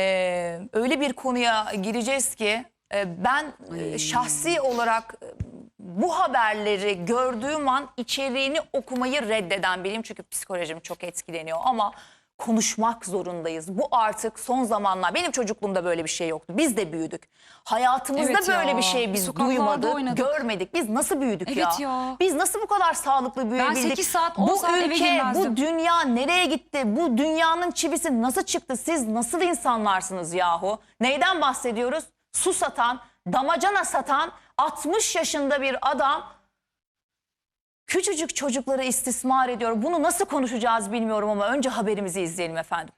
Ee, öyle bir konuya gireceğiz ki e, ben e, şahsi olarak e, bu haberleri gördüğüm an içeriğini okumayı reddeden biriyim. Çünkü psikolojim çok etkileniyor ama konuşmak zorundayız. Bu artık son zamanlar benim çocukluğumda böyle bir şey yoktu. Biz de büyüdük. Hayatımızda Evet ya, böyle bir şey biz sokaklarda duymadık, oynadık. görmedik. Biz nasıl büyüdük Evet ya? ya. Biz nasıl bu kadar sağlıklı büyüyebildik? 8 saat, 10 bu saat eve ülke, girmezdim. bu dünya nereye gitti? Bu dünyanın çivisi nasıl çıktı? Siz nasıl insanlarsınız yahu? Neyden bahsediyoruz? Su satan, damacana satan 60 yaşında bir adam küçücük çocukları istismar ediyor. Bunu nasıl konuşacağız bilmiyorum ama önce haberimizi izleyelim efendim.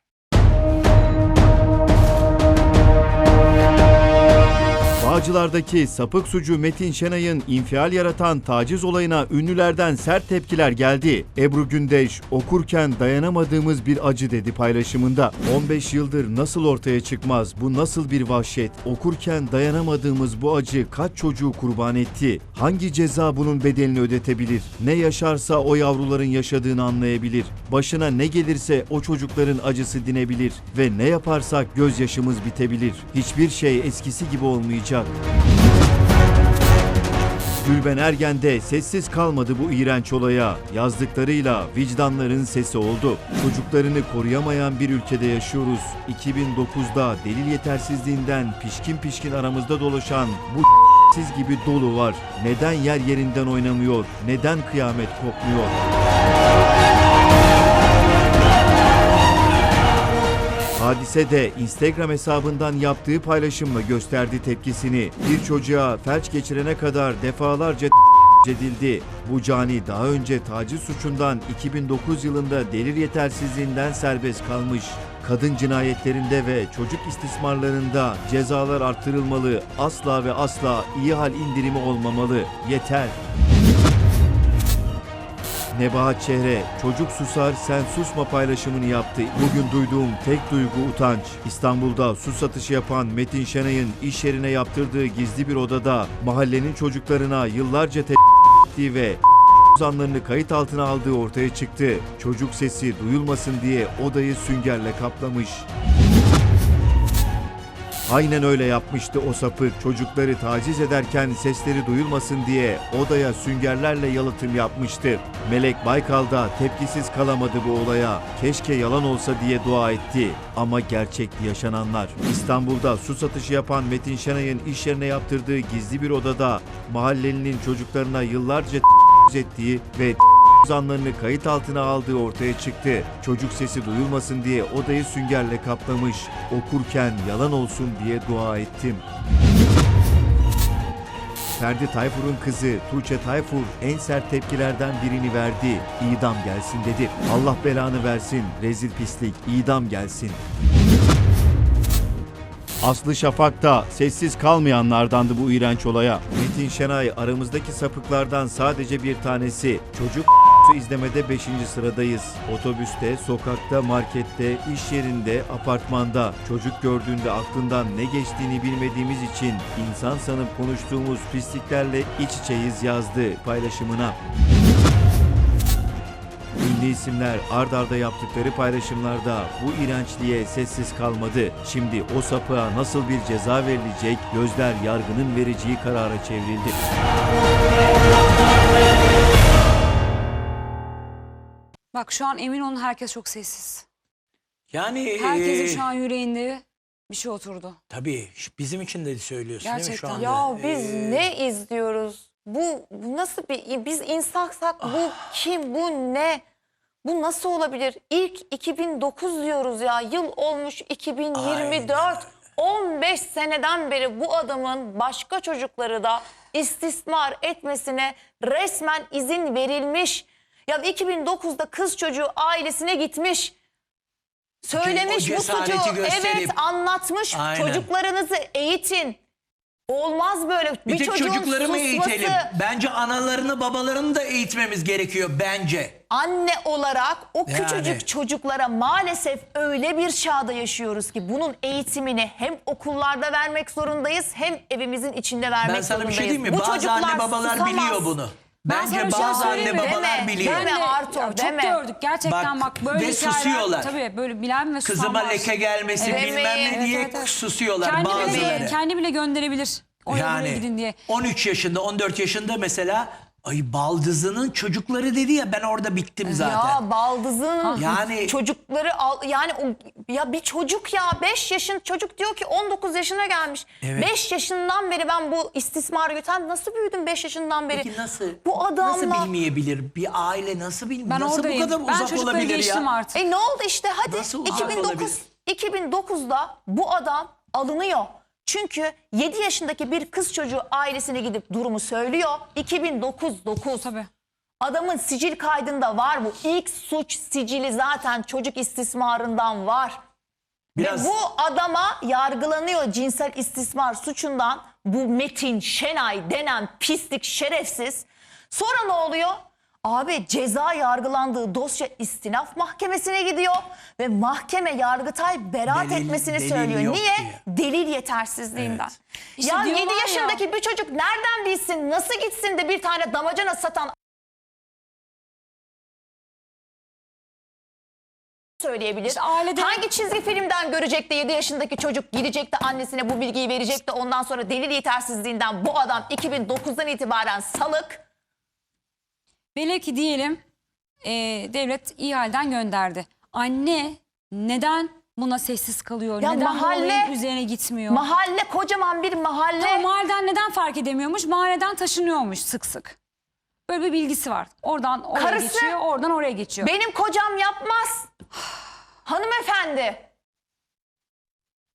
Bağcılar'daki sapık sucu Metin Şenay'ın infial yaratan taciz olayına ünlülerden sert tepkiler geldi. Ebru Gündeş okurken dayanamadığımız bir acı dedi paylaşımında. 15 yıldır nasıl ortaya çıkmaz bu nasıl bir vahşet? Okurken dayanamadığımız bu acı kaç çocuğu kurban etti? Hangi ceza bunun bedelini ödetebilir? Ne yaşarsa o yavruların yaşadığını anlayabilir. Başına ne gelirse o çocukların acısı dinebilir ve ne yaparsak gözyaşımız bitebilir. Hiçbir şey eskisi gibi olmayacak. Gülben Ergen de sessiz kalmadı bu iğrenç olaya. Yazdıklarıyla vicdanların sesi oldu. Çocuklarını koruyamayan bir ülkede yaşıyoruz. 2009'da delil yetersizliğinden pişkin pişkin aramızda dolaşan bu siz gibi dolu var. Neden yer yerinden oynamıyor? Neden kıyamet kopmuyor? Hadise de Instagram hesabından yaptığı paylaşımla gösterdi tepkisini. Bir çocuğa felç geçirene kadar defalarca edildi. Bu cani daha önce taciz suçundan 2009 yılında delil yetersizliğinden serbest kalmış. Kadın cinayetlerinde ve çocuk istismarlarında cezalar artırılmalı. Asla ve asla iyi hal indirimi olmamalı. Yeter. Nebahat Çehre, çocuk susar sen susma paylaşımını yaptı. Bugün duyduğum tek duygu utanç. İstanbul'da su satışı yapan Metin Şenay'ın iş yerine yaptırdığı gizli bir odada mahallenin çocuklarına yıllarca te ettiği ve zanlarını kayıt altına aldığı ortaya çıktı. Çocuk sesi duyulmasın diye odayı süngerle kaplamış. Aynen öyle yapmıştı o sapık. Çocukları taciz ederken sesleri duyulmasın diye odaya süngerlerle yalıtım yapmıştı. Melek Baykal da tepkisiz kalamadı bu olaya. Keşke yalan olsa diye dua etti. Ama gerçekti yaşananlar. İstanbul'da su satışı yapan Metin Şenay'ın iş yerine yaptırdığı gizli bir odada mahallelinin çocuklarına yıllarca ettiği ve zanlarını kayıt altına aldığı ortaya çıktı. Çocuk sesi duyulmasın diye odayı süngerle kaplamış. Okurken yalan olsun diye dua ettim. Ferdi Tayfur'un kızı Tuğçe Tayfur en sert tepkilerden birini verdi. İdam gelsin dedi. Allah belanı versin. Rezil pislik. İdam gelsin. Aslı Şafak da sessiz kalmayanlardandı bu iğrenç olaya. Metin Şenay aramızdaki sapıklardan sadece bir tanesi. Çocuk izlemede 5. sıradayız. Otobüste, sokakta, markette, iş yerinde, apartmanda çocuk gördüğünde aklından ne geçtiğini bilmediğimiz için insan sanıp konuştuğumuz pisliklerle iç içeyiz yazdı paylaşımına. Ünlü isimler ard arda yaptıkları paylaşımlarda bu iğrençliğe sessiz kalmadı. Şimdi o sapığa nasıl bir ceza verilecek gözler yargının vereceği karara çevrildi. Bak şu an emin olun herkes çok sessiz. Yani Herkesin eee, şu an yüreğinde bir şey oturdu. tabii bizim için de söylüyorsun değil mi Gerçekten. şu anda? Ya biz Eee, ne izliyoruz? Bu, bu nasıl bir biz insansak bu kim bu ne? Bu nasıl olabilir? İlk 2009 diyoruz ya. Yıl olmuş 2024. 15 seneden beri bu adamın başka çocukları da istismar etmesine resmen izin verilmiş. Ya 2009'da kız çocuğu ailesine gitmiş. Söylemiş bu cesareti suçu. gösterip- Evet anlatmış. Aynen. Çocuklarınızı eğitin. Olmaz böyle. bir tek çocuğun çocukları mı susması, eğitelim? Bence analarını babalarını da eğitmemiz gerekiyor bence. Anne olarak o Yani. küçücük çocuklara maalesef öyle bir çağda yaşıyoruz ki bunun eğitimini hem okullarda vermek zorundayız hem evimizin içinde vermek Ben sana bir zorundayız. şey diyeyim mi? Bu Bazı çocuklar anne babalar susamaz. biliyor bunu. Ben Bence sana bir şey bazı anne söyleyeyim mi? babalar Deme, biliyor. deme. Ben de Arto, ya çok deme. gördük gerçekten Bak, bak, böyle ve hikayeler- susuyorlar. Tabii böyle bilen ve susan Kızıma var. leke gelmesin Evet. bilmem ne Evet, diye evet, evet. susuyorlar kendi bazıları. bile, kendi bile gönderebilir. Oraya buraya gidin Yani diye. 13 yaşında 14 yaşında mesela ay baldızının çocukları dedi ya ben orada bittim zaten. Ya baldızın Yani- çocukları al yani o, ya bir çocuk ya 5 yaşın çocuk diyor ki 19 yaşına gelmiş. Evet. 5 yaşından beri ben bu istismarı götüren nasıl büyüdüm 5 yaşından beri? Peki nasıl? Bu adamla Nasıl bilmeyebilir? Bir aile nasıl bilmiyor? Ben nasıl oradayım. bu kadar ben uzak çocukları olabilir geçtim ya? artık. E ne oldu işte hadi Nasıl uzak 2009 olabilir? 2009'da bu adam alınıyor. Çünkü 7 yaşındaki bir kız çocuğu ailesine gidip durumu söylüyor. 2009 9. Tabii. Adamın sicil kaydında var bu. İlk suç sicili zaten çocuk istismarından var. Biraz Ve bu adama yargılanıyor cinsel istismar suçundan. Bu Metin Şenay denen pislik şerefsiz. Sonra ne oluyor? Abi ceza yargılandığı dosya istinaf mahkemesine gidiyor ve mahkeme Yargıtay beraat Delil- etmesini delil söylüyor. yok Niye? diye. Delil yetersizliğinden. İşte ya diyorlar 7 ya. yaşındaki bir çocuk nereden bilsin, nasıl gitsin de bir tane damacana satan söyleyebilir. İşte ailede- Hangi çizgi filmden görecek de 7 yaşındaki çocuk gidecek de annesine bu bilgiyi verecek de ondan sonra delil yetersizliğinden bu adam 2009'dan itibaren salık. Velev ki diyelim e, devlet iyi halden gönderdi. Anne neden buna sessiz kalıyor? Ya neden bu mahalle- olayın üzerine gitmiyor? Mahalle kocaman bir mahalle. Tamam, mahalleden neden fark edemiyormuş? Mahalleden taşınıyormuş sık sık. Böyle bir bilgisi var. Oradan oraya Karısı- geçiyor, oradan oraya geçiyor. Benim kocam yapmaz. Hanımefendi.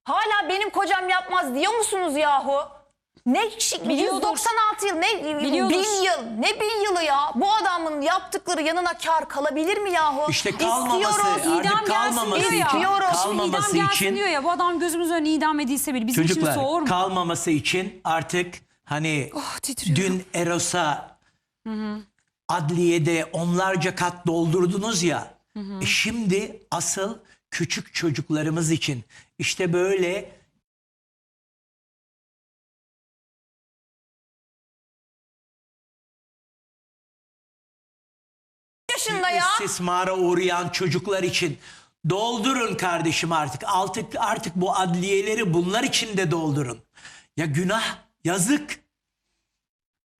Hala benim kocam yapmaz diyor musunuz yahu? Ne şi- Biliyordur. 196 yıl ne bin yıl ne bin yılı ya bu adamın yaptıkları yanına kar kalabilir mi yahu? İşte kalmaması, İstiyoruz. artık İdam gelsin kalmaması diyor ya. için, İstiyoruz. kalmaması İdam gelsin için diyor ya bu adam gözümüz önüne idam edilse bile bizim çocuklar içimiz soğur mu? kalmaması için artık hani Oh, titriyorum. dün Eros'a adliyede onlarca kat doldurdunuz ya. E şimdi asıl küçük çocuklarımız için işte böyle yaşında ya. istismara uğrayan çocuklar için doldurun kardeşim artık. Artık artık bu adliyeleri bunlar için de doldurun. Ya günah, yazık.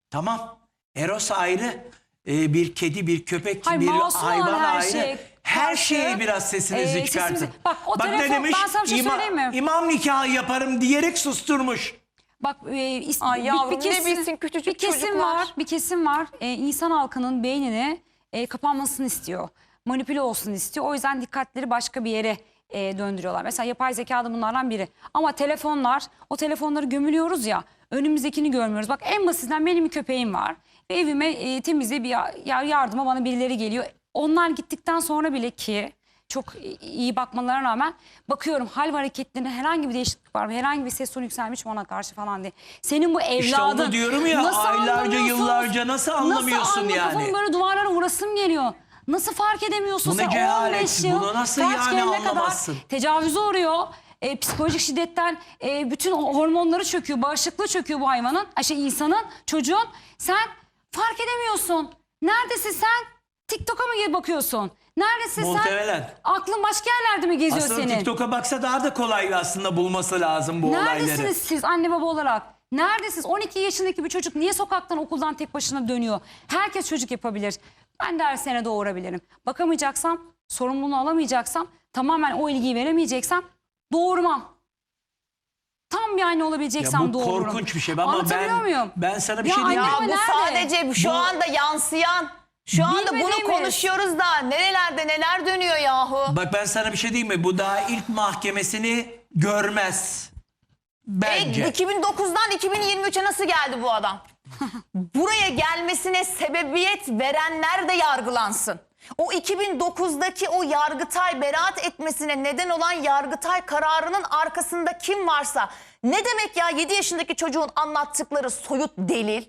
Tamam. Eros ayrı, e, bir kedi, bir köpek, Hayır, bir masum olan hayvan her ayrı. şey her karşı, şeye biraz sesinizi e, çıkartın. sesimizi- Bak, o ne telefon- demiş? ben sana bir şey İma- söyleyeyim mi? İmam nikahı yaparım diyerek susturmuş. Bak e, is- Ay bir- yavrum, bir, ne kesim, bilsin küçücük bir kesim çocuklar. var, bir kesim var. E, insan halkının beynini e, kapanmasını istiyor. Manipüle olsun istiyor. O yüzden dikkatleri başka bir yere e, döndürüyorlar. Mesela yapay zeka da bunlardan biri. Ama telefonlar, o telefonları gömülüyoruz ya. Önümüzdekini görmüyoruz. Bak en basitinden benim bir köpeğim var. Evime e, temizliğe bir ya- ya- yardıma bana birileri geliyor. Onlar gittikten sonra bile ki çok iyi bakmalarına rağmen bakıyorum hal ve hareketlerinde herhangi bir değişiklik var. Herhangi bir ses tonu yükselmiş mi ona karşı falan diye. Senin bu evladın. İşte onu diyorum ya, nasıl aylarca, yıllarca nasıl anlamıyorsun nasıl yani? Kafamın böyle duvarlara vurasım geliyor. Nasıl fark edemiyorsun Bu ne sen cehalet, 15 yıl bunu nasıl kaç yani gelene kadar anlamazsın? tecavüze uğruyor. E, psikolojik şiddetten e, bütün hormonları çöküyor, bağışıklığı çöküyor bu hayvanın, ay şey insanın, çocuğun. Sen fark edemiyorsun. Neredesin sen? TikTok'a mı bakıyorsun? Neredesin Muhtemelen. sen? Aklın başka yerlerde mi geziyor Aslında senin? TikTok'a baksa daha da kolay aslında bulması lazım bu Neredesiniz olayları. siz anne baba olarak? Neredesiniz? 12 yaşındaki bir çocuk niye sokaktan okuldan tek başına dönüyor? Herkes çocuk yapabilir. Ben de her sene doğurabilirim. Bakamayacaksam, sorumluluğunu alamayacaksam, tamamen o ilgiyi veremeyeceksem doğurmam. Tam bir anne olabileceksem Ya bu doğururum. korkunç bir şey ama Anlatabiliyor ben- muyum? ben sana bir Ya şey diyeyim mi? anne Ya bu nerede? sadece şu Bu- anda yansıyan. Şu anda bunu Bilmediğimiz. konuşuyoruz da nerelerde neler dönüyor yahu. Bak ben sana bir şey diyeyim mi? Bu daha ilk mahkemesini görmez. Bence. E, 2009'dan 2023'e nasıl geldi bu adam? Buraya gelmesine sebebiyet verenler de yargılansın. O 2009'daki o Yargıtay beraat etmesine neden olan Yargıtay kararının arkasında kim varsa ne demek ya 7 yaşındaki çocuğun anlattıkları soyut delil?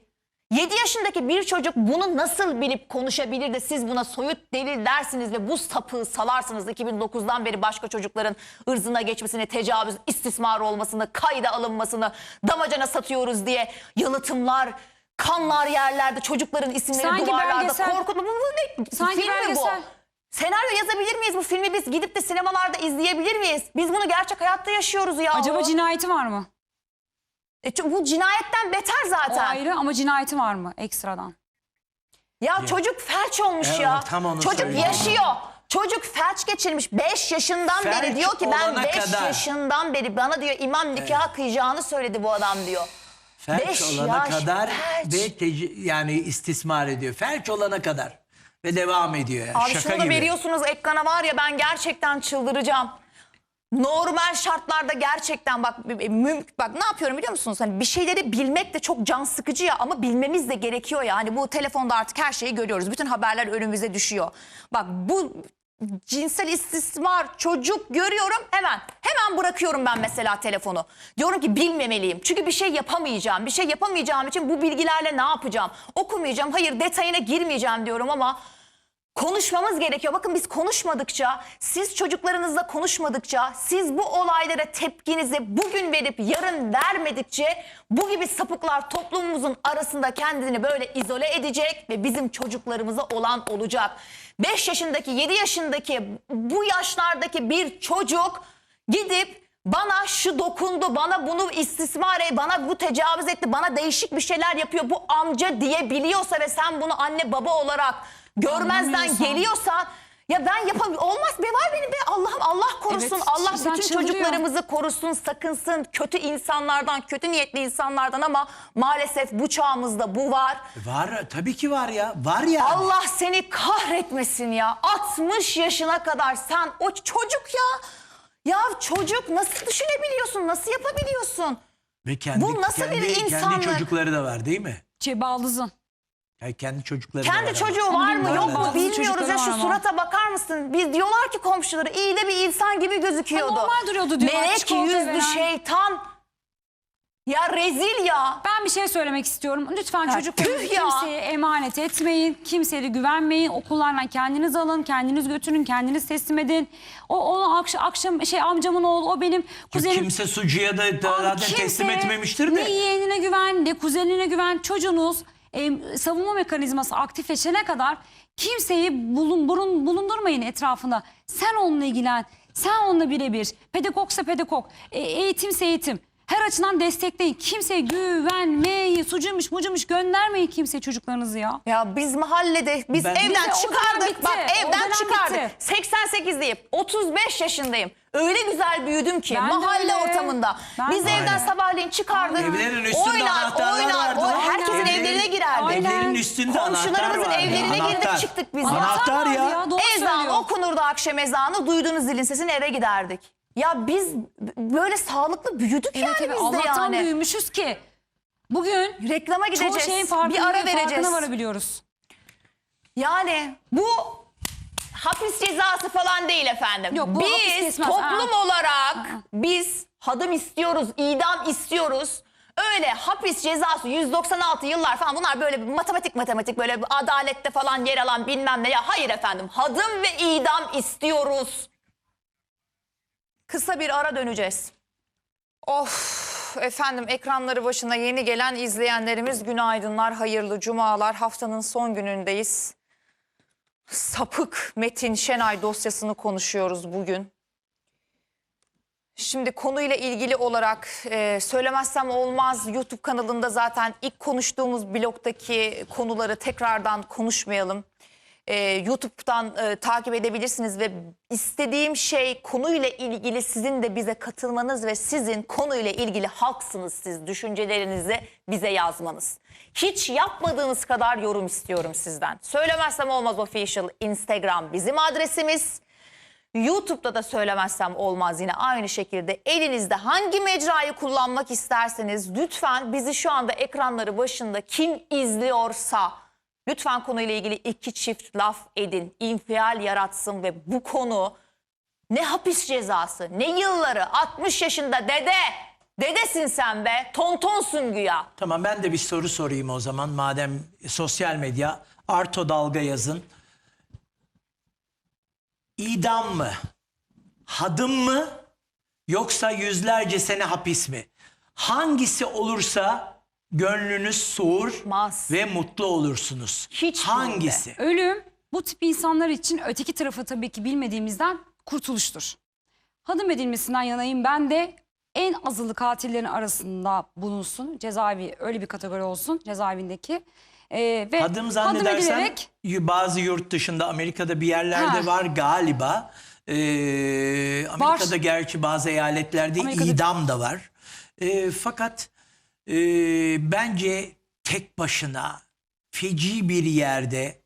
7 yaşındaki bir çocuk bunu nasıl bilip konuşabilir de siz buna soyut delil dersiniz ve bu sapığı salarsınız 2009'dan beri başka çocukların ırzına geçmesini, tecavüz, istismar olmasını, kayda alınmasını, damacana satıyoruz diye yalıtımlar, Kanlar yerlerde çocukların isimleri Sanki duvarlarda belgesel. korkutma. Bu, bu ne? Sanki Film mi bu? belgesel. Senaryo yazabilir miyiz bu filmi biz gidip de sinemalarda izleyebilir miyiz? Biz bunu gerçek hayatta yaşıyoruz ya. Acaba cinayeti var mı? E, bu cinayetten beter O zaten. ayrı ama cinayeti var mı ekstradan? Ya çocuk felç olmuş Evet, ya. tam onu çocuk söyleyeceğim. yaşıyor. Çocuk felç geçirmiş 5 yaşından Felç beri diyor ki ben olana 5 kadar. yaşından beri bana diyor imam nikah kıyacağını söyledi bu adam diyor. Felç Beş olana yaş kadar felç. ve teci- yani istismar ediyor. Felç olana kadar ve devam ediyor. Yani. Abi Şaka şunu da gibi. veriyorsunuz ekrana var ya ben gerçekten çıldıracağım. Normal şartlarda gerçekten bak b- b- müm- bak ne yapıyorum biliyor musunuz? Hani bir şeyleri bilmek de çok can sıkıcı ya ama bilmemiz de gerekiyor ya. Hani bu telefonda artık her şeyi görüyoruz. Bütün haberler önümüze düşüyor. Bak bu cinsel istismar çocuk görüyorum hemen hemen bırakıyorum ben mesela telefonu. Diyorum ki bilmemeliyim. Çünkü bir şey yapamayacağım. Bir şey yapamayacağım için bu bilgilerle ne yapacağım? Okumayacağım. Hayır detayına girmeyeceğim diyorum ama Konuşmamız gerekiyor. Bakın biz konuşmadıkça, siz çocuklarınızla konuşmadıkça, siz bu olaylara tepkinizi bugün verip yarın vermedikçe bu gibi sapıklar toplumumuzun arasında kendini böyle izole edecek ve bizim çocuklarımıza olan olacak. 5 yaşındaki, 7 yaşındaki, bu yaşlardaki bir çocuk gidip bana şu dokundu, bana bunu istismar et, bana bu tecavüz etti, bana değişik bir şeyler yapıyor. Bu amca diyebiliyorsa ve sen bunu anne baba olarak görmezden Anlamıyorsan. geliyorsan ya ben yapamıyorum. Olmaz be var benim be Allah'ım Allah korusun. Evet, Allah bütün çıldırıyor. çocuklarımızı korusun, sakınsın kötü insanlardan, kötü niyetli insanlardan ama maalesef bu çağımızda bu var. Var tabii ki var ya. Var ya. Allah seni kahretmesin ya. 60 yaşına kadar sen o çocuk ya. Ya çocuk nasıl düşünebiliyorsun? Nasıl yapabiliyorsun? Ve kendi, Bu nasıl bir kendi, insanlık? Kendi çocukları da var değil mi? Baldızın. Yani kendi çocukları. Kendi çocuğu var mı yok mu Bazı bilmiyoruz çocukları ya şu var ama. surata bakar mısın? Biz diyorlar ki komşuları iyi de bir insan gibi gözüküyordu. Normal duruyordu diyorlar, Melek çikolata yüzlü veren. şeytan. Ya rezil ya. Ben bir şey söylemek istiyorum. Lütfen çocuklarınızı tüh ya. kimseye emanet etmeyin. Kimseye güvenmeyin. Okullardan kendiniz alın, kendiniz götürün, kendiniz teslim edin. O onu akşam, akşam şey amcamın oğlu, o benim kuzenim. Kimse sucuya da, da Abi zaten kimse teslim etmemiştir de. Ne yeğenine güven, ne kuzenine güven. Çocuğunuz e, savunma mekanizması aktifleşene kadar kimseyi bulun, burun, bulundurmayın etrafında. Sen onunla ilgilen. Sen onunla birebir. Pedagogsa pedagog. E, eğitimse eğitim. Her açıdan destekleyin. Kimseye güvenmeyin. Sucuymuş mucuymuş göndermeyin kimseye çocuklarınızı ya. Ya biz mahallede biz Ben- evden Bize o dönem çıkardık. bitti. Bak O evden dönem çıkardık. bitti. 88'liyim. 35 yaşındayım. Öyle güzel büyüdüm ki Ben de mahalle öyle. ortamında. Ben biz de evden öyle. sabahleyin çıkardık. Evlerin üstünde oynar, anahtarlar oynar, vardı. oynar. Herkesin Aynen. evlerine girerdik. Aynen. Evlerin üstünde anahtar Komşularımızın vardı. evlerine Anahtar. girdik çıktık biz ya. Anahtar vardı ya. Doğru Ezan söylüyor. okunurdu akşam ezanı duyduğunuz zilin sesini eve giderdik. Ya biz böyle sağlıklı büyüdük Evet, yani evet. biz de Allah'tan yani. büyümüşüz ki. Bugün Reklama çoğu gideceğiz. şeyin farkına, bir ara vereceğiz. farkına varabiliyoruz. Yani bu hapis cezası falan değil efendim. Yok, bu biz toplum Aa. olarak biz hadım istiyoruz, idam istiyoruz. Öyle hapis cezası 196 yıllar falan bunlar böyle matematik matematik böyle adalette falan yer alan bilmem ne. Ya hayır efendim hadım ve idam istiyoruz. Kısa bir ara döneceğiz. Of efendim ekranları başına yeni gelen izleyenlerimiz günaydınlar, hayırlı cumalar. Haftanın son günündeyiz. Sapık Metin Şenay dosyasını konuşuyoruz bugün. Şimdi konuyla ilgili olarak e, söylemezsem olmaz YouTube kanalında zaten ilk konuştuğumuz bloktaki konuları tekrardan konuşmayalım. E, YouTube'dan e, takip edebilirsiniz ve istediğim şey konuyla ilgili sizin de bize katılmanız ve sizin konuyla ilgili halksınız siz düşüncelerinizi bize yazmanız. Hiç yapmadığınız kadar yorum istiyorum sizden. Söylemezsem olmaz official Instagram bizim adresimiz. YouTube'da da söylemezsem olmaz yine aynı şekilde elinizde hangi mecrayı kullanmak isterseniz lütfen bizi şu anda ekranları başında kim izliyorsa lütfen konuyla ilgili iki çift laf edin, infial yaratsın ve bu konu ne hapis cezası ne yılları 60 yaşında dede dedesin sen be tontonsun güya. Tamam ben de bir soru sorayım o zaman. Madem sosyal medya Arto Dalga yazın. İdam mı? Hadım mı? Yoksa yüzlerce sene hapis mi? Hangisi olursa gönlünüz soğur Mas. ve mutlu olursunuz. Hiç Hangisi? Ölüm bu tip insanlar için öteki tarafı tabii ki bilmediğimizden kurtuluştur. Hadım edilmesinden yanayım ben de en azılı katillerin arasında bulunsun. Cezaevi öyle bir kategori olsun cezaevindeki. Ee, ve Adım zannedersem edilerek y- bazı yurt dışında Amerika'da bir yerlerde Ha. var galiba. Ee, Amerika'da gerçi bazı eyaletlerde Amerika'da- idam da var. Ee, fakat e, bence tek başına feci bir yerde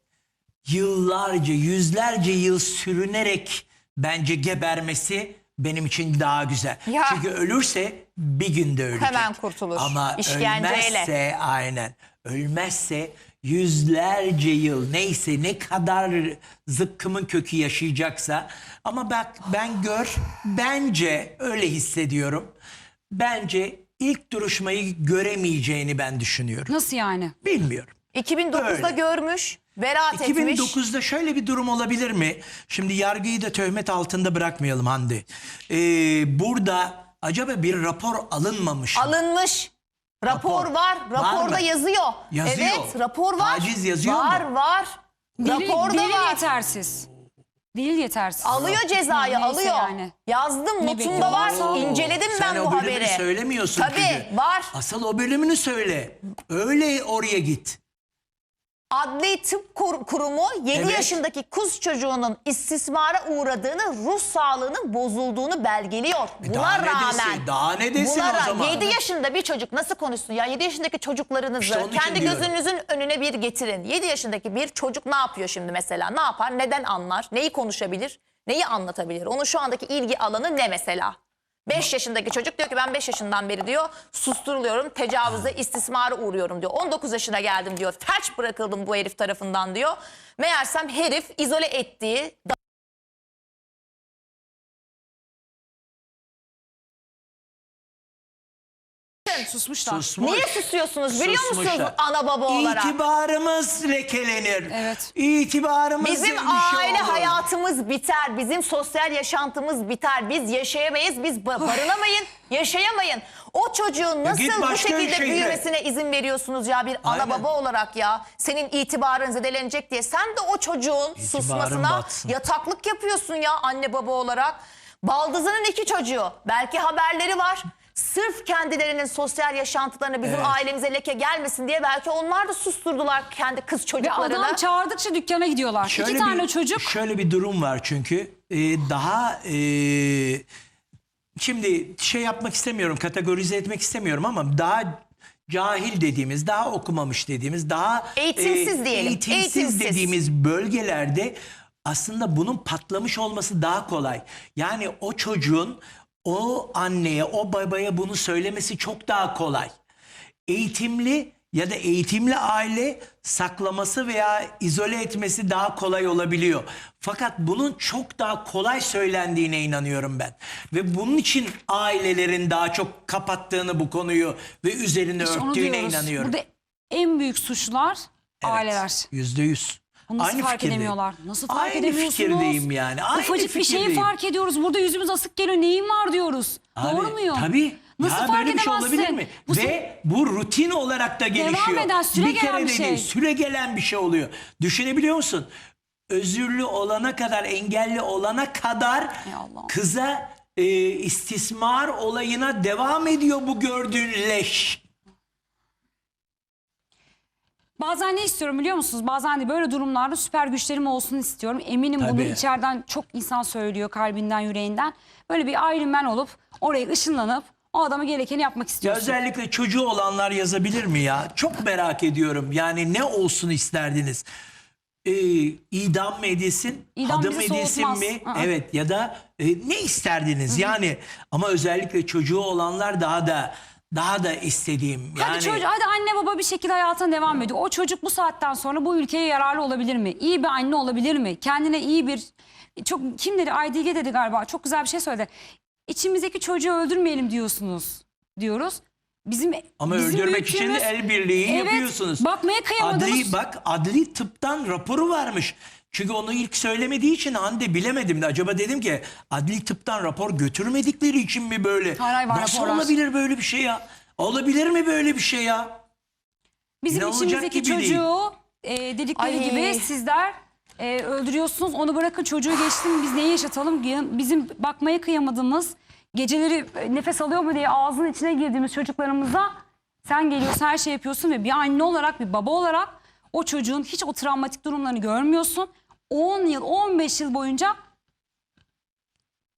yıllarca yüzlerce yıl sürünerek bence gebermesi benim için daha güzel. Ya. Çünkü ölürse bir günde ölecek. Hemen kurtulur. Ama ölmezse aynen ölmezse yüzlerce yıl neyse ne kadar zıkkımın kökü yaşayacaksa ama bak ben gör bence öyle hissediyorum. Bence ilk duruşmayı göremeyeceğini ben düşünüyorum. nasıl yani? Bilmiyorum. 2009'da Öyle. görmüş, beraat etmiş. 2009'da şöyle bir durum olabilir mi? Şimdi yargıyı da töhmet altında bırakmayalım Hande. Ee, burada acaba bir rapor alınmamış mı? Alınmış. Rapor, Rapor. var. Var Raporda mı? yazıyor. Yazıyor. Evet, rapor var. Taciz yazıyor var, mu? Var, Delil, Raporda delil var. yetersiz. Delil yetersiz. Alıyor cezayı, Neyse alıyor. yani. Yazdım, notumda var. Oo. İnceledim Sen ben o bu bölümünü haberi. söylemiyorsun Tabii, çünkü. var. Asıl o bölümünü söyle. Öyle oraya git. Adli Tıp Kur- Kurumu 7 Evet. yaşındaki kız çocuğunun istismara uğradığını, ruh sağlığının bozulduğunu belgeliyor. Buna E daha ne rağmen. desin? Daha ne desin buna o zaman? 7 yaşında bir çocuk nasıl konuşsun ya? 7 yaşındaki çocuklarınızı İşte kendi diyorum. gözünüzün önüne bir getirin. 7 yaşındaki bir çocuk ne yapıyor şimdi mesela? Ne yapar? Neden anlar? Neyi konuşabilir? Neyi anlatabilir? Onun şu andaki ilgi alanı ne mesela? 5 yaşındaki çocuk diyor ki ben 5 yaşından beri diyor susturuluyorum, tecavüze, istismara uğruyorum diyor. 19 yaşına geldim diyor. Felç bırakıldım bu herif tarafından diyor. Meğersem herif izole ettiği, Susmuşlar. Susmuş. Niye susuyorsunuz biliyor musunuz Susmuşlar. ana baba olarak? İtibarımız lekelenir. Evet. İtibarımız Bizim şey aile olur. hayatımız biter. Bizim sosyal yaşantımız biter. Biz yaşayamayız. Biz ba- barınamayın. yaşayamayın. O çocuğun nasıl bu şekilde şehre. büyümesine izin veriyorsunuz ya bir ana baba olarak ya. Senin itibarın zedelenecek diye. Sen de o çocuğun susmasına batsın. yataklık yapıyorsun ya anne baba olarak. Baldızının iki çocuğu. Belki haberleri var. Sırf kendilerinin sosyal yaşantılarına bizim Evet. ailemize leke gelmesin diye belki onlar da susturdular kendi kız Ve çocuklarını. adam çağırdıkça dükkana gidiyorlar. İki tane bir, çocuk. Şöyle bir durum var çünkü Ee, daha e, şimdi şey yapmak istemiyorum kategorize etmek istemiyorum ama daha cahil dediğimiz daha okumamış dediğimiz daha Eğitimsiz diyelim, eğitimsiz, eğitimsiz. dediğimiz bölgelerde aslında bunun patlamış olması daha kolay. Yani o çocuğun o anneye o babaya bunu söylemesi çok daha kolay eğitimli ya da eğitimli aile saklaması veya izole etmesi daha kolay olabiliyor. Fakat bunun çok daha kolay söylendiğine inanıyorum ben. Ve bunun için ailelerin daha çok kapattığını bu konuyu ve üzerine İşte onu örttüğüne diyoruz. inanıyorum. Burada en büyük suçlar aileler. Yüzde yüz. Nasıl Aynı fark fikirdeyim. edemiyorlar? Nasıl fark Aynı edemiyorsunuz? fikirdeyim yani. Aynı Ufacık bir şeyi fikirdeyim. fark ediyoruz. Burada yüzümüz asık geliyor. Neyin var diyoruz. Abi, Doğru muyum? Tabii. Nasıl ya fark böyle bir şey edemezsin? olabilir mi? Bu Ve bu rutin olarak da gelişiyor. eden, süre bir gelen kere bir de şey. değil, süre gelen bir şey oluyor. Düşünebiliyor musun? Özürlü olana kadar, engelli olana kadar Allah'ım. kıza e, istismar olayına devam ediyor bu gördüğün leş. Bazen ne istiyorum biliyor musunuz? Bazen de böyle durumlarda süper güçlerim olsun istiyorum. Eminim bunu Tabii. içeriden çok insan söylüyor kalbinden, yüreğinden. Böyle bir Iron Man olup oraya ışınlanıp o adama gerekeni yapmak Ya istiyorsun. özellikle çocuğu olanlar yazabilir mi ya? Çok merak ediyorum. Yani ne olsun isterdiniz? Ee, idam mı edilsin? İdam Adım bizi edilsin soğutmaz. mi? Aa. Evet ya da e, ne isterdiniz? Yani ama özellikle çocuğu olanlar daha da daha da istediğim. Yani Hadi çocuğu, hadi anne baba bir şekilde hayatına devam ediyor. O çocuk bu saatten sonra bu ülkeye yararlı olabilir mi? İyi bir anne olabilir mi? Kendine iyi bir çok kim dedi IDG dedi galiba. Çok güzel bir şey söyledi. İçimizdeki çocuğu öldürmeyelim diyorsunuz diyoruz. Bizim ama bizim öldürmek için ülkemiz- el birliği Evet, yapıyorsunuz. bakmaya kıyamadığımız- Adli bak adli tıptan raporu varmış. Çünkü onu ilk söylemediği için Hande bilemedim de acaba dedim ki adli tıptan rapor götürmedikleri için mi böyle? Hayır, hayır, var Nasıl raporlar. olabilir böyle bir şey ya? Olabilir mi böyle bir şey ya? Bizim İnanılacak içimizdeki gibi çocuğu e, dedikleri Ay. gibi sizler e, öldürüyorsunuz. Onu bırakın çocuğu geçtim biz neyi yaşatalım? Bizim bakmaya kıyamadığımız geceleri e, nefes alıyor mu diye ağzının içine girdiğimiz çocuklarımıza sen geliyorsun her şey yapıyorsun ve bir anne olarak bir baba olarak o çocuğun hiç o travmatik durumlarını görmüyorsun. 10 yıl 15 yıl boyunca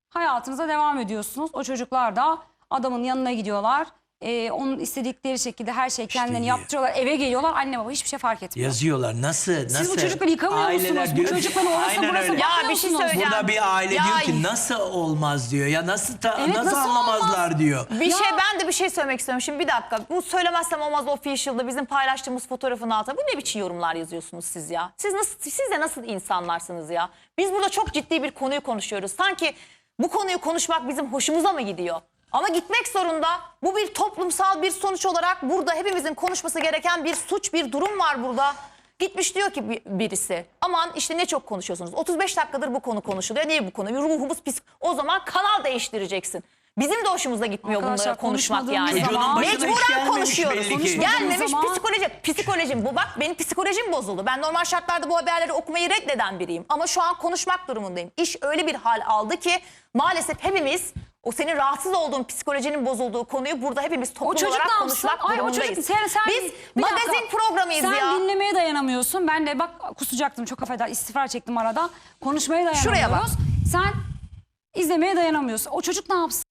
hayatınıza devam ediyorsunuz. O çocuklar da adamın yanına gidiyorlar. Ee, onun istedikleri şekilde her şey kendilerini diyor. yaptırıyorlar. Eve geliyorlar. Anne baba hiçbir şey fark etmiyor. Yazıyorlar. Nasıl? Nasıl? Siz bu çocukları yıkamıyor Aileler musunuz? Bu çocukların orası Aynen burası öyle. Ya bir şey söyleyeceğim. Burada bir aile Ya- diyor ki nasıl olmaz diyor. Ya nasıl ta- Evet, nasıl, nasıl anlamazlar olmaz? diyor. Bir Ya. şey ben de bir şey söylemek istiyorum. Şimdi bir dakika. Bu söylemezsem olmaz official'da bizim paylaştığımız fotoğrafın altına. Bu ne biçim yorumlar yazıyorsunuz siz ya? Siz nasıl siz de nasıl insanlarsınız ya? Biz burada çok ciddi bir konuyu konuşuyoruz. Sanki bu konuyu konuşmak bizim hoşumuza mı gidiyor? Ama gitmek zorunda. Bu bir toplumsal bir sonuç olarak burada hepimizin konuşması gereken bir suç, bir durum var burada. Gitmiş diyor ki bir- birisi aman işte ne çok konuşuyorsunuz. 35 dakikadır bu konu konuşuluyor. Niye bu konu? Ruhumuz pis. O zaman kanal değiştireceksin. Bizim de hoşumuza gitmiyor Arkadaşlar, bunları konuşmak yani. zaman- Mecburen konuşuyoruz. Gelmemiş zaman- psikoloji, psikolojim bu bak benim psikolojim bozuldu. Ben normal şartlarda bu haberleri okumayı reddeden biriyim. Ama şu an konuşmak durumundayım. İş öyle bir hal aldı ki maalesef hepimiz o senin rahatsız olduğun psikolojinin bozulduğu konuyu burada hepimiz O toplum çocuk olarak konuşmak Ay o çocuk sen, sen Biz bir dakika. magazin programıyız sen ya. dinlemeye dayanamıyorsun. Ben de bak kusacaktım çok affeder istiğfar çektim arada. Konuşmaya dayanamıyoruz. Şuraya bak. Sen izlemeye dayanamıyorsun. O çocuk ne yapsın?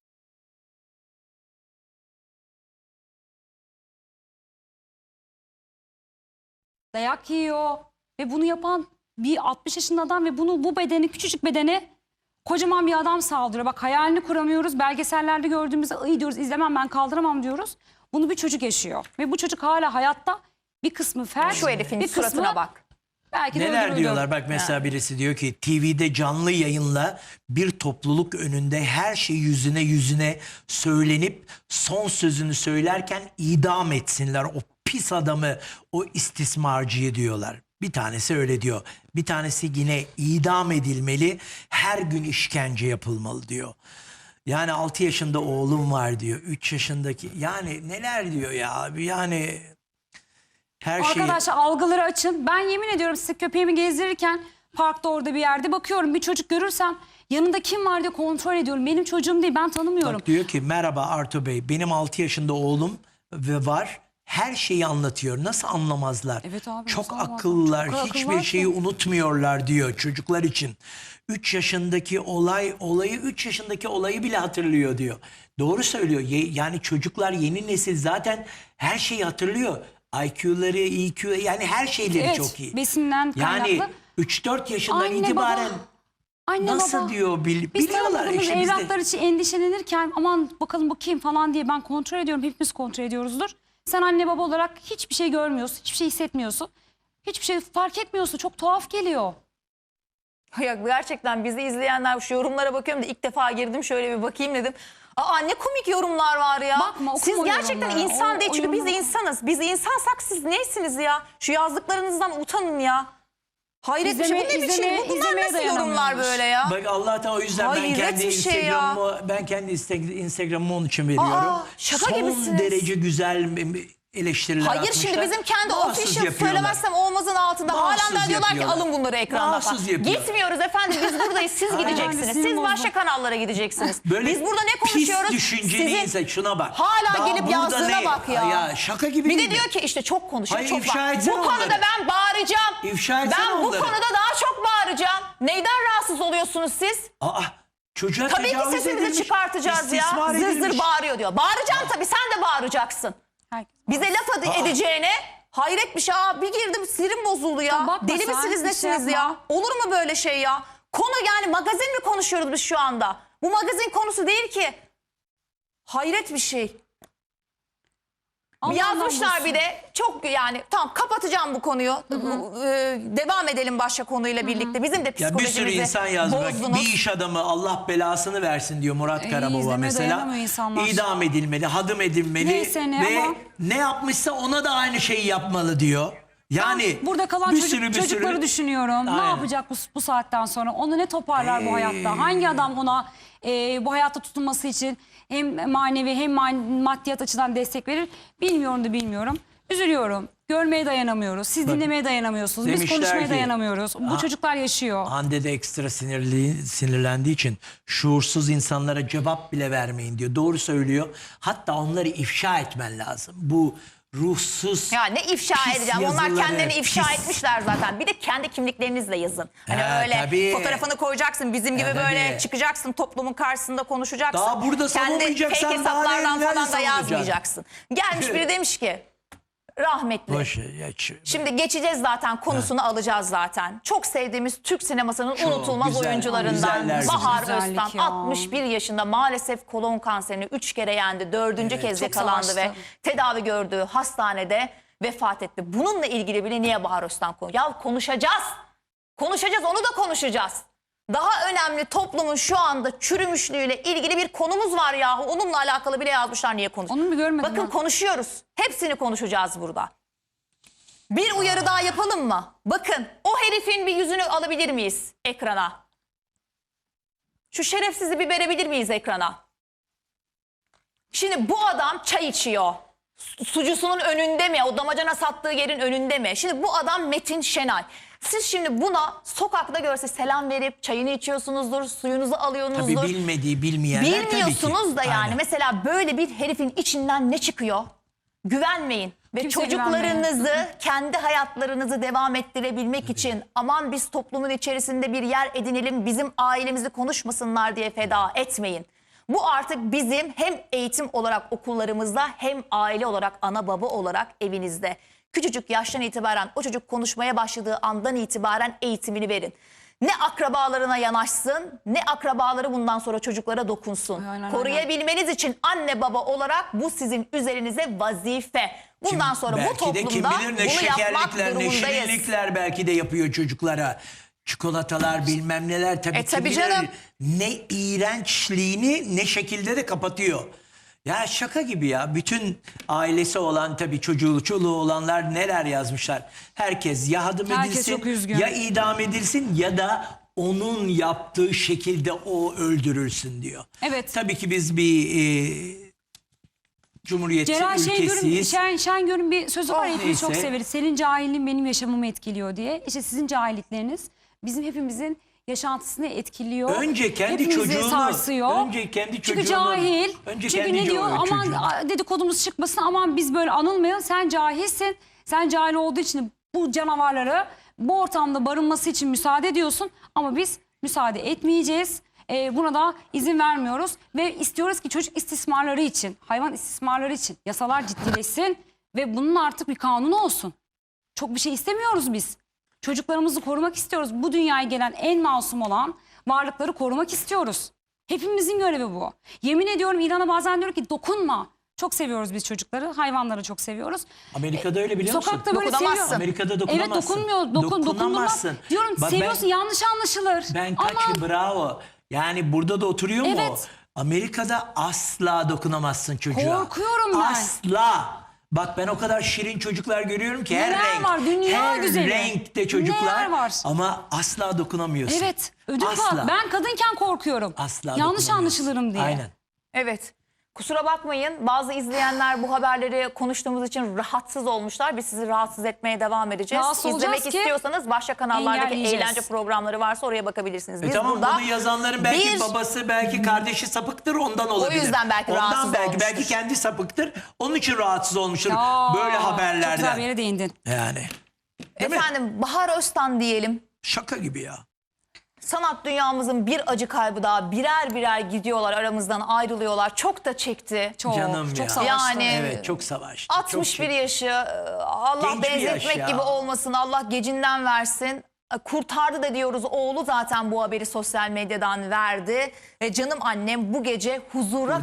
Dayak yiyor ve bunu yapan bir 60 yaşında adam ve bunu bu bedeni küçücük bedene kocaman bir adam saldırıyor. Bak hayalini kuramıyoruz. Belgesellerde gördüğümüzde iyi diyoruz izlemem ben kaldıramam diyoruz. Bunu bir çocuk yaşıyor ve bu çocuk hala hayatta bir kısmı felç. Şu herifin bir suratına kısmı bak. Belki de Neler öldürüldü. diyorlar bak mesela birisi diyor ki TV'de canlı yayınla bir topluluk önünde her şey yüzüne yüzüne söylenip son sözünü söylerken idam etsinler o pis adamı o istismarcıyı diyorlar. Bir tanesi öyle diyor. Bir tanesi yine idam edilmeli her gün işkence yapılmalı diyor. Yani 6 yaşında oğlum var diyor. 3 yaşındaki yani neler diyor ya abi yani her şey Arkadaşlar algıları açın. Ben yemin ediyorum size köpeğimi gezdirirken parkta orada bir yerde bakıyorum. Bir çocuk görürsem yanında kim var diye kontrol ediyorum. Benim çocuğum değil ben tanımıyorum. Bak diyor ki merhaba Artu Bey benim 6 yaşında oğlum ve var her şeyi anlatıyor. Nasıl anlamazlar? Evet abi, Çok akıllılar. Çok hiçbir var ki. şeyi unutmuyorlar diyor çocuklar için. 3 yaşındaki olay olayı 3 yaşındaki olayı bile hatırlıyor diyor. Doğru söylüyor. Ye- Yani çocuklar yeni nesil zaten her şeyi hatırlıyor. IQ'ları, EQ yani her şeyleri Evet, çok iyi. besinden Yani kaynaklı. 3-4 yaşından Anne, itibaren baba. Anne nasıl baba. diyor bil- Biz biliyorlar işte evlatlar için endişelenirken aman bakalım bu kim falan diye ben kontrol ediyorum. Hepimiz kontrol ediyoruzdur. Sen anne baba olarak hiçbir şey görmüyorsun. Hiçbir şey hissetmiyorsun. Hiçbir şey fark etmiyorsun. Çok tuhaf geliyor. Ya gerçekten bizi izleyenler şu yorumlara bakıyorum da ilk defa girdim şöyle bir bakayım dedim. Aa ne komik yorumlar var ya. Bakma, siz gerçekten yorumları. insan O- değil çünkü biz insanız. Biz insansak siz neysiniz ya? Şu yazdıklarınızdan utanın ya. Hayret bir şey. Bu İzleme- ne biçim? izleme- Bu bunlar izlemeye nasıl yorumlar dayanamıyormuş. böyle ya? Bak Allah'tan o yüzden ben Hayret kendi bir şey ya. Instagram'ımı ben kendi Insta- Instagram'ımı onun için veriyorum. Aa, şaka Son gibisiniz. derece güzel eleştiriler Hayır atmışlar. şimdi bizim kendi Mahsus official yapıyorlar. söylemezsem olmazın altında Mahsus halen daha diyorlar ki yapıyorlar. alın bunları ekranda Mahsus falan. yapıyorlar. Gitmiyoruz efendim biz buradayız siz gideceksiniz. Siz başka kanallara gideceksiniz. Böyle biz burada ne konuşuyoruz? Pis düşünceli Sizin- insan şuna bak. Hala gelip burada yazdığına bak ya. Ya şaka gibi Bir değil de mi? diyor ki işte çok konuşuyor. Hayır, çok ifşa etsene Bu konuda onları. ben bağıracağım. İfşa etsene Ben bu onları. konuda daha çok bağıracağım. Neyden rahatsız oluyorsunuz siz? Aa, çocuğa Tabii ki tecavüz sesimizi edilmiş, çıkartacağız ya. istismar Zır edilmiş. zır bağırıyor diyor. Bağıracaksın tabii sen de bağıracaksın. Herkes- Bize laf ed- edeceğine hayret bir şey. Aa, bir girdim sinirim bozuldu ya. Ya bakma Deli sen, misiniz bir şey nesiniz yapma. ya? Olur mu böyle şey ya? Konu yani magazin mi konuşuyoruz biz şu anda? Bu magazin konusu değil ki. Hayret bir şey. Allah'ından Yazmışlar bir de çok yani tamam kapatacağım bu konuyu. Bu, e, devam edelim başka konuyla birlikte. Bizim de Ya bir psikolojimizi sürü insan yazdı. Bak, bozdunuz. bir iş adamı Allah belasını versin diyor Murat İyi, Karababa mesela. dayanamıyor insanlar. İdam edilmeli, hadım edilmeli Neyse ne ve ama- ne yapmışsa ona da aynı şeyi yapmalı diyor. Yani Burada kalan bir çocuk, sürü bir çocukları sürü düşünüyorum. Ne Aynen. yapacak bu, bu saatten sonra? Onu ne toparlar bu hayatta? Hangi adam ona e, bu hayatta tutunması için hem manevi hem maddiyat açıdan destek verir? Bilmiyorum da bilmiyorum. Üzülüyorum. Görmeye dayanamıyoruz. Siz dinlemeye dayanamıyorsunuz. Biz konuşmaya ki- dayanamıyoruz. Bu Ha- çocuklar yaşıyor. Hande de ekstra sinirli, sinirlendiği için şuursuz insanlara cevap bile vermeyin diyor. Doğru söylüyor. Hatta onları ifşa etmen lazım. Bu ruhsuz Ya ne ifşa Pis edeceğim? Onlar yazıları, kendilerini ifşa pis. etmişler zaten. Bir de kendi kimliklerinizle yazın. Hani Ha, öyle tabii. fotoğrafını koyacaksın bizim gibi Ha, böyle tabii. çıkacaksın toplumun karşısında konuşacaksın. Daha burada Kendi savunmayacaksan fake daha hesaplardan nerede falan da savunacaksın? yazmayacaksın. Gelmiş biri demiş ki rahmetli. Boş şu- Şimdi geçeceğiz zaten konusunu alacağız zaten. Çok sevdiğimiz Türk sinemasının Çok unutulmaz güzel, oyuncularından güzeller Bahar güzellik Öztan ya. 61 yaşında maalesef kolon kanserini 3 kere yendi. Dördüncü kez çok yakalandı ve savaştı. tedavi gördüğü hastanede vefat etti. Bununla ilgili bile niye Bahar Öztan konu? Ya konuşacağız. Konuşacağız onu da konuşacağız. Daha önemli toplumun şu anda çürümüşlüğüyle ilgili bir konumuz var yahu. Onunla alakalı bile yazmışlar niye konuş. Onu mu görmedim Bakın ben? konuşuyoruz. Hepsini konuşacağız burada. Bir uyarı daha yapalım mı? Bakın o herifin bir yüzünü alabilir miyiz ekrana? Şu şerefsizi bir verebilir miyiz ekrana? Şimdi bu adam çay içiyor. Su- Sucusunun önünde mi? O damacana sattığı yerin önünde mi? Şimdi bu adam Metin Şenay. Siz şimdi buna sokakta görse selam verip çayını içiyorsunuzdur, suyunuzu alıyorsunuzdur. Tabii bilmediği bilmeyenler tabii ki. Bilmiyorsunuz da yani Aynen. mesela böyle bir herifin içinden ne çıkıyor? Güvenmeyin ve Kimseye çocuklarınızı kendi hayatlarınızı devam ettirebilmek için aman biz toplumun içerisinde bir yer edinelim bizim ailemizi konuşmasınlar diye feda etmeyin. Bu artık bizim hem eğitim olarak okullarımızda hem aile olarak ana baba olarak evinizde. Küçücük yaştan itibaren o çocuk konuşmaya başladığı andan itibaren eğitimini verin. Ne akrabalarına yanaşsın ne akrabaları bundan sonra çocuklara dokunsun. Aynen, Koruyabilmeniz için anne baba olarak bu sizin üzerinize vazife. Bundan sonra bu belki de toplumda kim bilir ne bunu yapmak durumundayız. şirinlikler belki de yapıyor çocuklara. Çikolatalar bilmem neler tabii, E, tabii kim bilir canım. ne iğrençliğini ne şekilde de kapatıyor. Ya şaka gibi ya. Bütün ailesi olan tabii çocuğu çoluğu olanlar neler yazmışlar. Herkes ya hadım Herkes edilsin üzgün. ya idam edilsin ya da onun yaptığı şekilde o öldürülsün diyor. Evet. Tabii ki biz bir e, cumhuriyet Celal Şengör'ün, ülkesiyiz. Şen, Şengör'ün bir sözü var Oh, hepimiz çok neyse. severiz. Senin cahilliğin benim yaşamımı etkiliyor diye. İşte sizin cahillikleriniz bizim hepimizin yaşantısını etkiliyor. Önce kendi Hepimizi çocuğunu, sarsıyor. önce kendi Çünkü çocuğunu- cahil. önce Çünkü kendi ne diyor aman çocuğunu. a- dedikodumuz çıkmasın aman biz böyle anılmayalım. Sen cahilsin. Sen cahil olduğu için bu canavarları bu ortamda barınması için müsaade ediyorsun. Ama biz müsaade etmeyeceğiz. Ee, buna da izin vermiyoruz. Ve istiyoruz ki çocuk istismarları için, hayvan istismarları için yasalar ciddileşsin. Ve bunun artık bir kanunu olsun. Çok bir şey istemiyoruz biz. Çocuklarımızı korumak istiyoruz. Bu dünyaya gelen en masum olan varlıkları korumak istiyoruz. Hepimizin görevi bu. Yemin ediyorum İran'a bazen diyor ki dokunma. Çok seviyoruz biz çocukları. Hayvanları çok seviyoruz. Amerika'da öyle biliyor musun? Sokakta böyle Dokunamazsın. seviyor. Amerika'da Evet dokunamazsın. dokunmuyor. Dokun, dokunulmaz. Dokunamazsın. Diyorum Bak ben- seviyorsun yanlış anlaşılır. Ben kaç Aman bravo. Yani burada da oturuyor mu? Evet. Amerika'da asla dokunamazsın çocuğa. Korkuyorum ben. Asla. Bak ben o kadar şirin çocuklar görüyorum ki her Neler renk. var? Dünya her güzeli. renkte çocuklar. Neler var? Ama asla dokunamıyorsun. Evet. Ödüm Asla. falan. Ben kadınken korkuyorum. Asla Yanlış dokunamıyorsun. anlaşılırım diye. Aynen. Evet. Kusura bakmayın bazı izleyenler bu haberleri konuştuğumuz için rahatsız olmuşlar. Biz sizi rahatsız etmeye devam edeceğiz. Rahatsız İzlemek olacağız ki istiyorsanız başka kanallardaki engelleyeceğiz. eğlence programları varsa oraya bakabilirsiniz. E Biz tamam burada bunu yazanların belki bir- babası belki kardeşi sapıktır ondan olabilir. yüzden belki ondan rahatsız belki olmuştur. belki kendi sapıktır. Onun için rahatsız olmuştur Aa, böyle Çok güzel haberlerden. bir yere değindin. Yani Değil mi? Efendim Bahar Öztan diyelim. şaka gibi ya. Sanat dünyamızın bir acı kaybı daha birer birer gidiyorlar aramızdan ayrılıyorlar. Çok da çekti. Çok, Canım çok ya. savaştı. Yani Evet çok savaştı. 61 çok yaşı e, Allah Genç yaş benzetmek ya. gibi olmasın Allah gecinden versin. E, Kurtardı da diyoruz oğlu zaten bu haberi sosyal medyadan verdi. Ve canım annem bu gece huzura